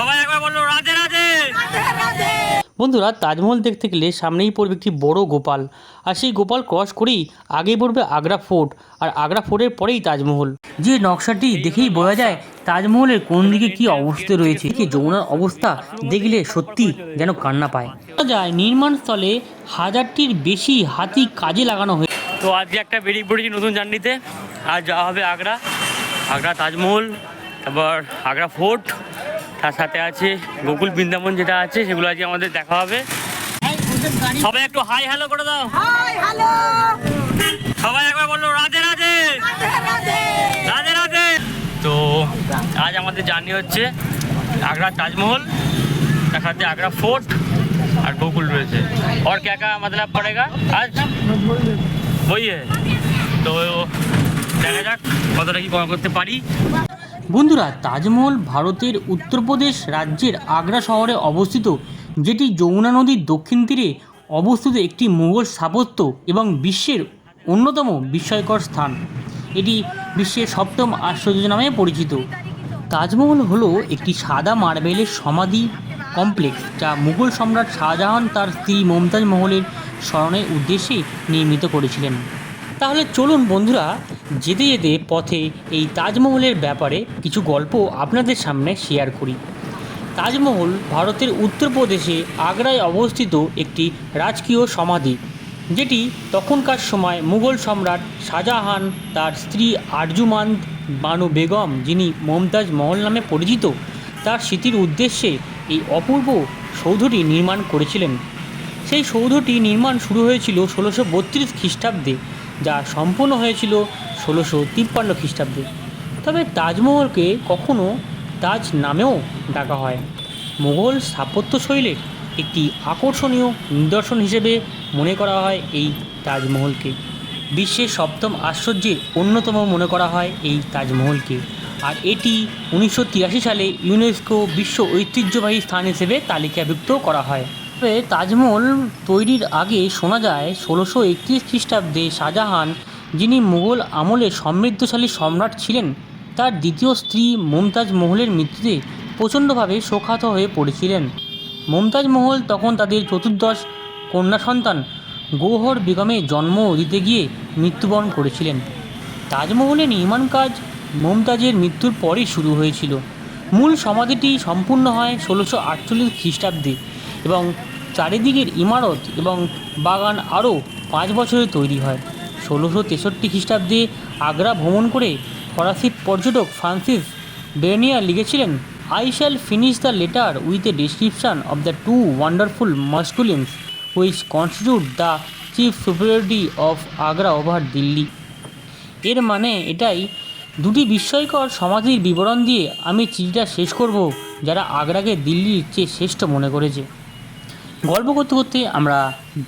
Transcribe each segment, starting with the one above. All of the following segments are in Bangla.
সবাই একবার বলল রাধে রাধে! বন্ধুরা তাজমহল দেখতে গেলে সামনেই পড়বে একটি বড় গোপাল। আর সেই গোপাল ক্রস করেই আগেই পড়বে আগ্রা ফোর্ট আর আগ্রা ফোর্টের পরেই তাজমহল। যে নকশাটি দেখেই বোঝা যায় তাজমহলের কোন দিকে কি অবস্থা রয়েছে কি যমুনার অবস্থা দেখলে সত্যি যেন কান্না পায়। যায় নির্মাণস্থলে হাজারটির বেশি হাতি কাজে লাগানো হয়েছে। তো আজকে একটা বেরিয়ে পড়েছি নতুন জার্নিতে। আর যাওয়া হবে আগ্রা আগ্রা তাজমহল তারপর আগ্রা ফোর্ট। তার সাথে আছে গোকুল বৃন্দাবন যেটা আছে সেগুলো আজকে আমাদের দেখা হবে সবাই একটু হাই হ্যালো করে দাও হাই হ্যালো সবাই একবার বললো রাধে রাধে রাধে রাধে রাধে তো আজ আমাদের জার্নি হচ্ছে আগ্রা তাজমহল তার সাথে আগ্রা ফোর্ট আর গোকুল রয়েছে और क्या क्या मतलब पड़ेगा आज वही है তো দেখা যাক কতটা কি কম করতে পারি বন্ধুরা, তাজমহল ভারতের উত্তরপ্রদেশ রাজ্যের আগ্রা শহরে অবস্থিত, যেটি যমুনা নদীর দক্ষিণ তীরে অবস্থিত একটি মুঘল স্থাপত্য এবং বিশ্বের অন্যতম বিস্ময়কর স্থান। এটি বিশ্বের সপ্তম আশ্চর্য নামে পরিচিত। তাজমহল হলো একটি সাদা মার্বেলের সমাধি কমপ্লেক্স, যা মুঘল সম্রাট শাহজাহান তার স্ত্রী মমতাজ মহলের স্মরণের উদ্দেশ্যে নির্মিত করেছিলেন। তাহলে চলুন বন্ধুরা যেতে যেতে পথে এই তাজমহলের ব্যাপারে কিছু গল্প আপনাদের সামনে শেয়ার করি। তাজমহল ভারতের উত্তরপ্রদেশে আগ্রায় অবস্থিত একটি রাজকীয় সমাধি, যেটি তখনকার সময় মুঘল সম্রাট শাহজাহান তার স্ত্রী আরজুমান বানু বেগম, যিনি মমতাজ মহল নামে পরিচিত, তার স্মৃতির উদ্দেশ্যে এই অপূর্ব সৌধটি নির্মাণ করেছিলেন। সেই সৌধটি নির্মাণ শুরু হয়েছিল ষোলোশো বত্রিশ খ্রিস্টাব্দে। যা সম্পূর্ণ হয়েছিল ষোলোশো তিপ্পান্ন খ্রিস্টাব্দে। তবে তাজমহলকে কখনও তাজ নামেও ডাকা হয়। মুঘল স্থাপত্য শৈলীর একটি আকর্ষণীয় নিদর্শন হিসেবে মনে করা হয় এই তাজমহলকে। বিশ্বের সপ্তম আশ্চর্যের অন্যতম মনে করা হয় এই তাজমহলকে। আর এটি উনিশশো তিরাশি সালে ইউনেস্কো বিশ্ব ঐতিহ্যবাহী স্থান হিসেবে তালিকাভুক্ত করা হয়। তবে তাজমহল তৈরির আগে শোনা যায় ষোলোশো একত্রিশ খ্রিস্টাব্দে শাহজাহান, যিনি মুঘল আমলে সমৃদ্ধশালী সম্রাট ছিলেন, তার দ্বিতীয় স্ত্রী মমতাজ মহলের মৃত্যুতে প্রচণ্ডভাবে শোকাহত হয়ে পড়েছিলেন। মমতাজ মহল তখন তাদের চতুর্দশ কন্যা সন্তান গৌহর বেগমে জন্ম দিতে গিয়ে মৃত্যুবরণ করেছিলেন। তাজমহলের নির্মাণ কাজ মমতাজের মৃত্যুর পরেই শুরু হয়েছিল। মূল সমাধিটি সম্পূর্ণ হয় ষোলোশো আটচল্লিশ খ্রিস্টাব্দে এবং চারিদিকের ইমারত এবং বাগান আরও পাঁচ বছরে তৈরি হয়। ষোলোশো তেষট্টি খ্রিস্টাব্দে আগ্রা ভ্রমণ করে ফরাসি পর্যটক ফ্রান্সিস বেরনিয়া লিখেছিলেন I shall finish the letter with a description of the two wonderful mausoleums which constitute the chief superiority of Agra over Delhi এর মানে এটাই, দুটি বিস্ময়কর সমাধির বিবরণ দিয়ে আমি চিঠিটা শেষ করব, যারা আগ্রাকে দিল্লির চেয়ে শ্রেষ্ঠ মনে করেছে। গল্প করতে করতে আমরা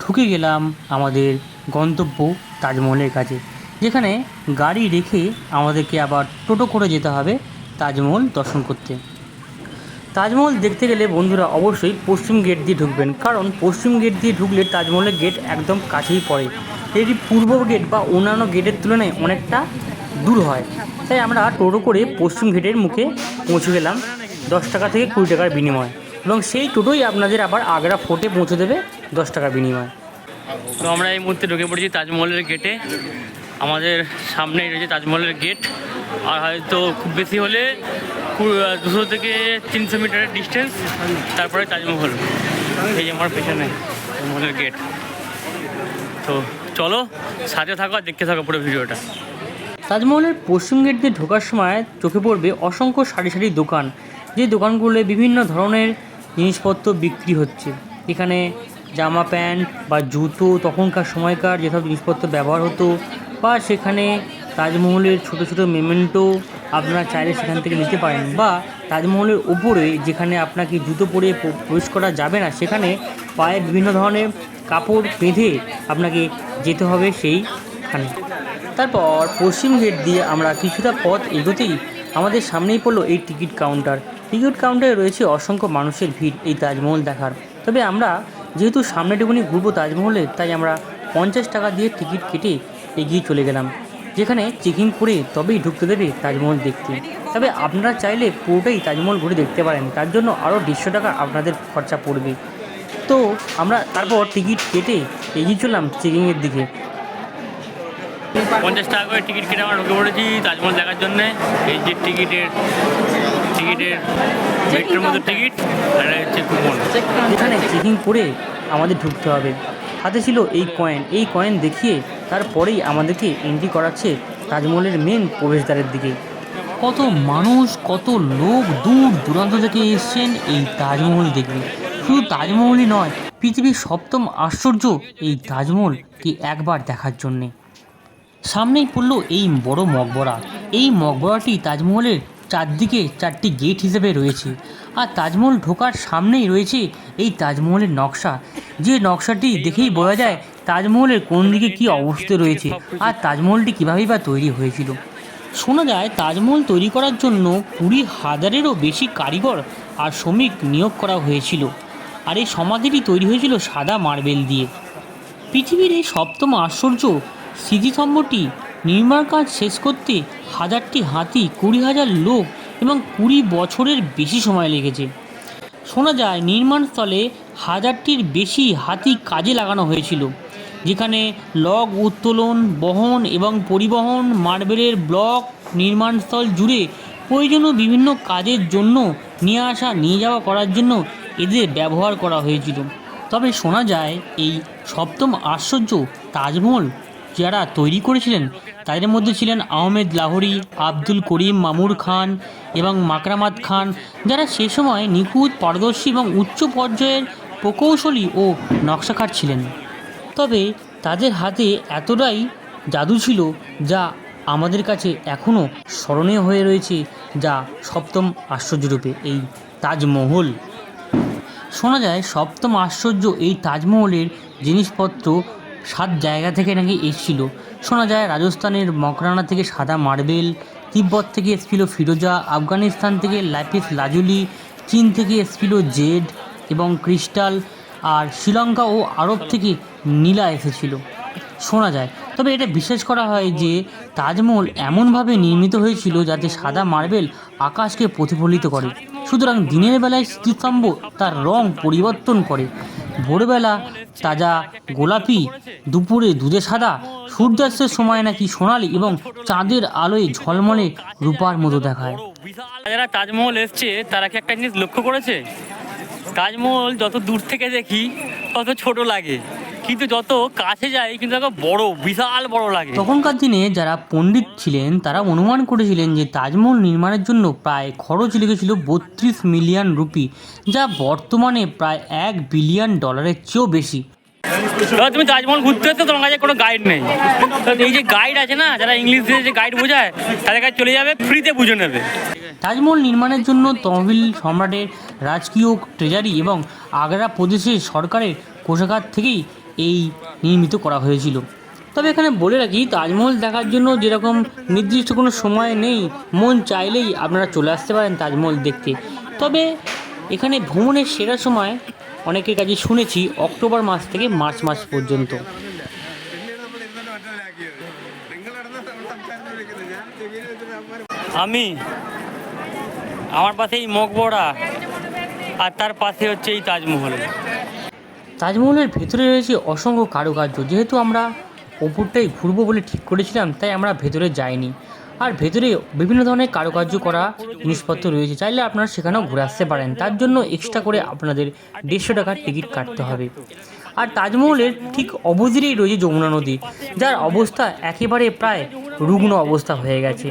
ঢুকে গেলাম আমাদের গন্তব্য তাজমহলের কাছে, যেখানে গাড়ি রেখে আমাদেরকে আবার টোটো করে যেতে হবে তাজমহল দর্শন করতে। তাজমহল দেখতে গেলে বন্ধুরা অবশ্যই পশ্চিম গেট দিয়ে ঢুকবেন, কারণ পশ্চিম গেট দিয়ে ঢুকলে তাজমহলের গেট একদম কাছেই পড়ে। এটি পূর্ব গেট বা অন্যান্য গেটের তুলনায় অনেকটা দূর হয়। তাই আমরা টোটো করে পশ্চিম গেটের মুখে পৌঁছে গেলাম দশ টাকা থেকে কুড়ি টাকার বিনিময়। এবং সেই টোটোই আপনাদের আবার আগ্রা ফোর্টে পৌঁছে দেবে দশ টাকার বিনিময়। তো আমরা এই মুহূর্তে ঢুকে পড়েছি তাজমহলের গেটে আমাদের সামনেই রয়েছে তাজমহলের গেট আর হয়তো খুব বেশি হলে দুশো থেকে তিনশো মিটারের ডিস্টেন্স তারপরে তাজমহল। এই যে আমার পেছনে তাজমহলের গেট তো চলো সাথে থাকো আর দেখতে থাকো পুরো ভিডিওটা। তাজমহলের পশ্চিম গেট দিয়ে ঢোকার সময় চোখে পড়বে অসংখ্য সারি সারি দোকান। যে দোকানগুলো বিভিন্ন ধরনের জিনিসপত্র বিক্রি হচ্ছে। এখানে জামা প্যান্ট বা জুতো, তখনকার সময়কার যেসব জিনিসপত্র ব্যবহার হতো বা সেখানে তাজমহলের ছোট ছোট মেমেন্টো আপনারা চাইলে সেখান থেকে নিতে পারেন বা তাজমহলের উপরে যেখানে আপনাকে জুতো পরে প্রবেশ করা যাবে না, সেখানে পায়ে বিভিন্ন ধরনের কাপড় বেঁধে আপনাকে যেতে হবে সেইখানে। তারপর পশ্চিম গেট দিয়ে আমরা কিছুটা পথ এগোতেই আমাদের সামনেই পড়ল এই টিকিট কাউন্টার টিকিট কাউন্টারে রয়েছে অসংখ্য মানুষের ভিড় এই তাজমহল দেখার। তবে আমরা যেহেতু সামনে সামনেটুকুনি ঘুরবো তাজমহলে, তাই আমরা পঞ্চাশ টাকা দিয়ে টিকিট কেটে এগিয়ে চলে গেলাম। যেখানে চেকিং করে তবেই ঢুকতে দেবে তাজমহল দেখতে। তবে আপনারা চাইলে পুরোটাই তাজমহল ঘুরে দেখতে পারেন। তার জন্য আরও দেড়শো টাকা আপনাদের খরচা পড়বে। তো আমরা তারপর টিকিট কেটে এগিয়ে চললাম চেকিংয়ের দিকে। পঞ্চাশ টাকা করে টিকিট কেটে আমরা ঢুকে পড়েছি তাজমহল দেখার জন্য। এই যে টিকিটের টিকিটের মেট্রোর মতো টিকিট আর হচ্ছে কুপন। যেখানে চেকিং করে আমাদের ঢুকতে হবে। হাতে ছিল এই কয়েন এই কয়েন দেখিয়ে তারপরেই আমাদেরকে এন্ট্রি করাচ্ছে তাজমহলের মেন প্রবেশদ্বারের দিকে। কত মানুষ কত লোক দূর দূরান্ত থেকে এসছেন এই তাজমহল দেখবে। শুধু তাজমহলই নয় পৃথিবীর সপ্তম আশ্চর্য এই তাজমহলকে একবার দেখার জন্যে। সামনেই পড়ল এই বড় মকবরা এই মকবরাটি তাজমহলের চারদিকে চারটি গেট হিসেবে রয়েছে আর তাজমহল ঢোকার সামনেই রয়েছে এই তাজমহলের নকশা। যে নকশাটি দেখেই বোঝা যায় তাজমহলের কোন দিকে কী অবস্থায় রয়েছে আর তাজমহলটি কীভাবেই বা তৈরি হয়েছিল। শোনা যায় তাজমহল তৈরি করার জন্য কুড়ি হাজারেরও বেশি কারিগর আর শ্রমিক নিয়োগ করা হয়েছিল আর এই সমাধিটি তৈরি হয়েছিল সাদা মার্বেল দিয়ে। পৃথিবীর এই সপ্তম আশ্চর্য স্মৃতিস্তম্ভটি নির্মাণ কাজ শেষ করতে হাজারটি হাতি, কুড়ি হাজার লোক এবং কুড়ি বছরের বেশি সময় লেগেছে। শোনা যায় নির্মাণস্থলে হাজারটির বেশি হাতি কাজে লাগানো হয়েছিল, যেখানে লগ উত্তোলন, বহন এবং পরিবহন, মার্বেলের ব্লক নির্মাণস্থল জুড়ে প্রয়োজনীয় বিভিন্ন কাজের জন্য নিয়ে আসা, নিয়ে যাওয়া করার জন্য এদের ব্যবহার করা হয়েছিল। তবে শোনা যায়, এই সপ্তম আশ্চর্য তাজমহল যারা তৈরি করেছিলেন, তাদের মধ্যে ছিলেন আহমেদ লাহোরি, আব্দুল করিম মামুর খান এবং মাকরামাত খান, যারা সে সময় নিখুঁত পারদর্শী এবং উচ্চ পর্যায়ের প্রকৌশলী ও নকশাকার ছিলেন। তবে তাদের হাতে এতটাই জাদু ছিল যা আমাদের কাছে এখনও স্মরণীয় হয়ে রয়েছে, যা সপ্তম আশ্চর্যরূপে এই তাজমহল। শোনা যায় সপ্তম আশ্চর্য এই তাজমহলের জিনিসপত্র সাত জায়গা থেকে নাকি এসেছিল। শোনা যায়, রাজস্থানের মকরানা থেকে সাদা মার্বেল, তিব্বত থেকে এসেছিল ফিরোজা, আফগানিস্তান থেকে ল্যাপিস লাজুলি, চীন থেকে এসেছিল জেড এবং ক্রিস্টাল, আর শ্রীলঙ্কা ও আরব থেকে নীলা এসেছিল। শোনা যায়, তবে এটা বিশ্বাস করা হয় যে তাজমহল এমনভাবে নির্মিত হয়েছিল যাতে সাদা মার্বেল আকাশকে প্রতিফলিত করে। সুতরাং দিনের বেলায় স্মৃতিস্তম্ভ তার রং পরিবর্তন করে। ভোরবেলা তাজা গোলাপি, দুপুরে দুধে সাদা, সূর্যাস্তের সময় নাকি সোনালি এবং চাঁদের আলোয় ঝলমলে রূপার মতো দেখায়। যারা তাজমহল এসছে, তারা কি একটা জিনিস লক্ষ্য করেছে? তাজমহল যত দূর থেকে দেখি, তত ছোট লাগে। কিন্তু যত কাছে যাই কিন্তু বড় বিশাল বড় লাগে। তখনকার দিনে যারা পণ্ডিত ছিলেন তারা অনুমান করেছিলেন যে তাজমহল নির্মাণের জন্য প্রায় খরচ লেগেছিল বত্রিশ মিলিয়ন রুপি যা বর্তমানে প্রায় এক বিলিয়ন ডলারের চেয়েও বেশি। তুমি তাজমহল ঘুরতে হচ্ছে তোমার কাছে কোনো গাইড নেই। এই যে গাইড আছে না যারা ইংলিশ দিয়ে যে গাইড বোঝায় তাদের কাছে চলে যাবে ফ্রিতে বুঝে নেবে। তাজমহল নির্মাণের জন্য তহবিল সম্রাটের রাজকীয় ট্রেজারি এবং আগ্রা প্রদেশের সরকারের কোষাগার থেকেই এই নির্মিত করা হয়েছিল। তবে এখানে বলে রাখি, তাজমহল দেখার জন্য যেরকম নির্দিষ্ট কোনো সময় নেই, মন চাইলেই আপনারা চলে আসতে পারেন তাজমহল দেখতে। তবে এখানে ভ্রমণের সেরা সময় অনেকের কাছে শুনেছি, অক্টোবর মাস থেকে মার্চ মাস পর্যন্ত। আমি আমার পাশে এই মকবরা আর তার পাশে হচ্ছে এই তাজমহল। তাজমহলের ভেতরে রয়েছে অসংখ্য কারুকার্য। যেহেতু আমরা ওপরটাই ঘুরবো বলে ঠিক করেছিলাম, তাই আমরা ভেতরে যাইনি। আর ভেতরে বিভিন্ন ধরনের কারুকার্য করা জিনিসপত্র রয়েছে, চাইলে আপনারা সেখানেও ঘুরে আসতে পারেন। তার জন্য এক্সট্রা করে আপনাদের দেড়শো টাকার টিকিট কাটতে হবে। আর তাজমহলের ঠিক অবধিরেই রয়েছে যমুনা নদী, যার অবস্থা একেবারে প্রায় রুগ্ন অবস্থা হয়ে গেছে।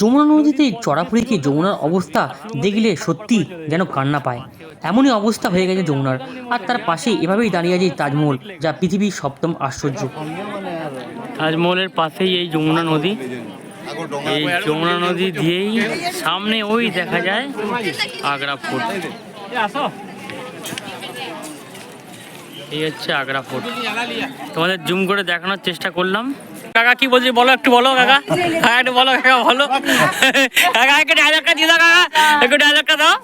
যমুনা নদীতে চড়াপুরিকে যমুনার অবস্থা দেখলে সত্যি যেন কান্না পায়? এমনই অবস্থা হয়ে গেছে যমুনার। আর তার পাশে এভাবেই দাঁড়িয়ে আছে তাজমহল, যা পৃথিবীর সপ্তম আশ্চর্য। তাজমহলের পাশেই এই যমুনা নদী। এই যমুনা নদী দিয়েই সামনে ওই দেখা যায় আগ্রা ফোর্ট। এই হচ্ছে আগ্রা ফোর্ট। তোমাদের জুম করে দেখানোর চেষ্টা করলাম। কাকা কি বলছি বলো একটু বলো কাকা। কাকা একটু বলো কাকা বলো। কাকা একটু ডায়লগটা দিয়ে দাও কাকা একটু ডায়লগটা দাও।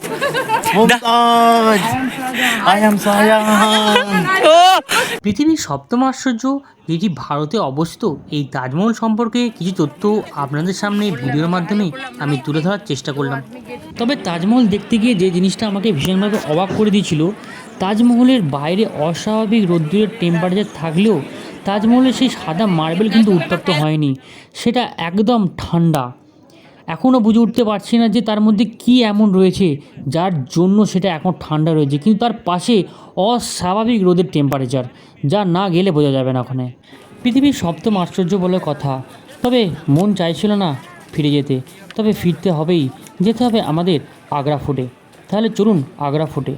পৃথিবীর সপ্তম আশ্চর্য যেটি ভারতে অবস্থিত এই তাজমহল সম্পর্কে কিছু তথ্য আপনাদের সামনে ভিডিওর মাধ্যমে আমি তুলে ধরার চেষ্টা করলাম। তবে তাজমহল দেখতে গিয়ে যে জিনিসটা আমাকে ভীষণভাবে অবাক করে দিয়েছিল তাজমহলের বাইরে অস্বাভাবিক রোদ্দুরের টেম্পারেচার থাকলেও তাজমহলের সেই সাদা মার্বেল কিন্তু উত্তপ্ত হয়নি। সেটা একদম ঠান্ডা। এখনও বুঝে উঠতে পারছি না যে তার মধ্যে কি এমন রয়েছে, যার জন্য সেটা এখন ঠান্ডা রয়েছে। কিন্তু তার পাশে অস্বাভাবিক রোদের টেম্পারেচার যা না গেলে বোঝা যাবে না ওখানে। পৃথিবীর সপ্তম আশ্চর্য বলে কথা, তবে মন চাইছিল না ফিরে যেতে। তবে ফিরতে হবেই, যেতে হবে আমাদের আগ্রা ফোর্টে তাহলে চলুন আগ্রা ফোর্টে